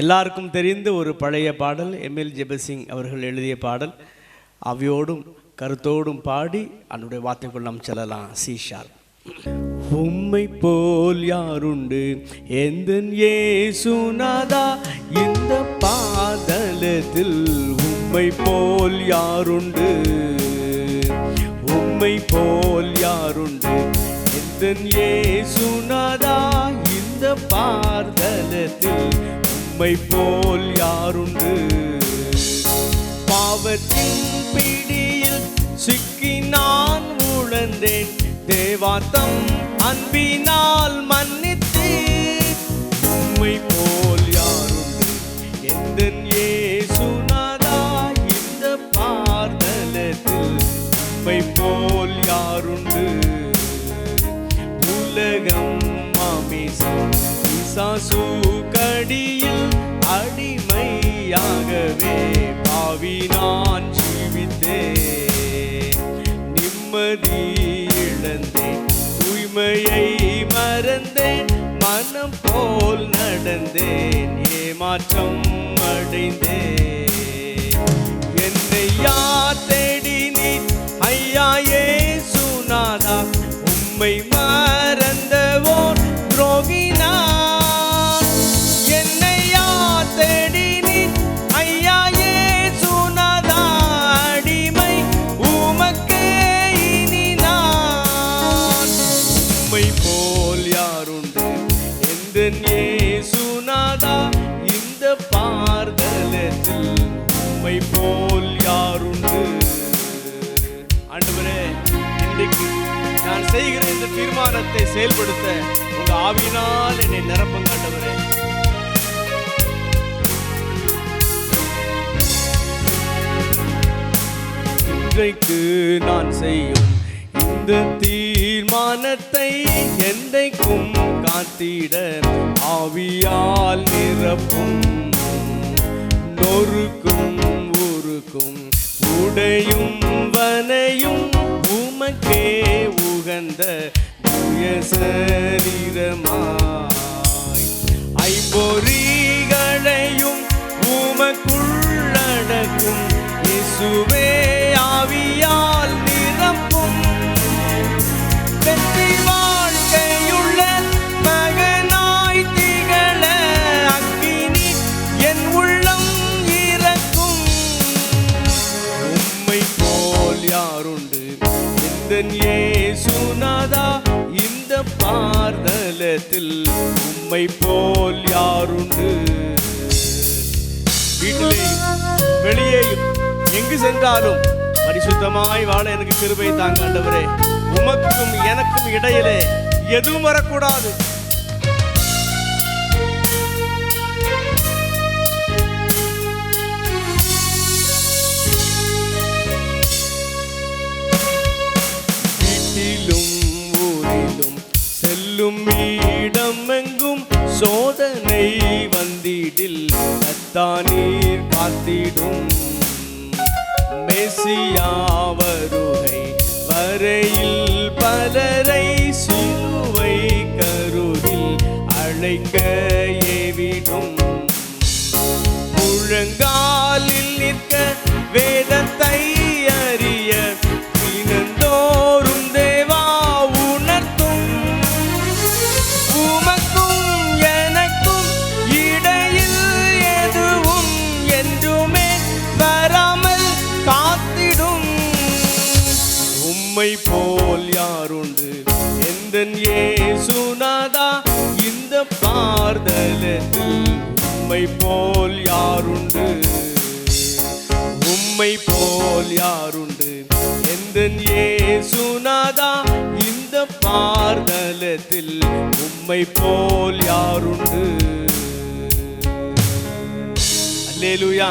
எல்லாருக்கும் தெரிந்த ஒரு பழைய பாடல் எம்எல் ஜெபசிங் அவர்கள் எழுதிய பாடல். அவையோடும் கருத்தோடும் பாடி அதனுடைய வார்த்தைக்குள் நாம் செல்லலாம். சீஷார் உம்மை போல் யாருண்டு? எந்த ஏசுநாதா இந்த பாதலத்தில் உம்மை போல் யாருண்டு? உம்மை போல் யாருண்டு? எந்த ஏசுநாதா இந்த பாதலத்தில் உம்மை போல் யாருண்டு? பாவத்தின் பிடியில் சிக்கி நான் உழந்தேன். தேவாத்தம் அன்பினால் மன்னித்து உம்மை போல் யாருண்டு? எந்த ஏசுநாதா இந்த பார்தலத்தில் உம்மை போல் யாருண்டு? உலகம் மாமிசம் பிசாசு அடிமையாகவே பாவி நான் ஜீவித்தேன். நிம்மதி இழந்தேன் தூய்மையை மறந்தேன் மனம் போல் நடந்தேன் ஏமாற்றம் அடைந்தேன். என்னை யாத்தேன் எந்த ஏசுநாதா இந்த பார்தலத்தில் உம்மை போல் யாருண்டு? ஆண்டவரே இன்றைக்கு நான் செய்கிற இந்த தீர்மானத்தை செயல்படுத்த உங்க ஆவியினால் என்னை நிரப்புங்க ஆண்டவரே. இன்றைக்கு நான் செய்யும் இந்த தீர்மானத்தை என்றைக்கும் காத்திட ஆவியால் நிரப்பும். நொறுக்கும் உருக்கும் உடையும் வனையும் உமக்கே உகந்த தூய எந்த ஏசுநாதா இந்த பார்தலத்தில் உம்மை போல் யாருண்டு? வீட்டிலேயும் வெளியேயும் எங்கு சென்றாலும் பரிசுத்தமாய் வாழ எனக்கு கிருபை தாங்க ஆண்டவரே. உமக்கும் எனக்கும் இடையிலே எதுவும் வரக்கூடாது. சோதனை வந்திடில் கத்தானீர் காத்திடும் மெசியா வரையில் பலரை சிலுவை கருவில் அழைக்க ஏவிடும். முழங்கா உம்மை போல் யாருண்டு? எந்த ஏசுநாதா இந்த பார்தலத்தில் உம்மை போல் யாருண்டு? உம்மை போல் யாருண்டு? எந்த ஏசுநாதா இந்த பார்தலத்தில் உம்மை போல் யாருண்டு? அல்லேலுயா.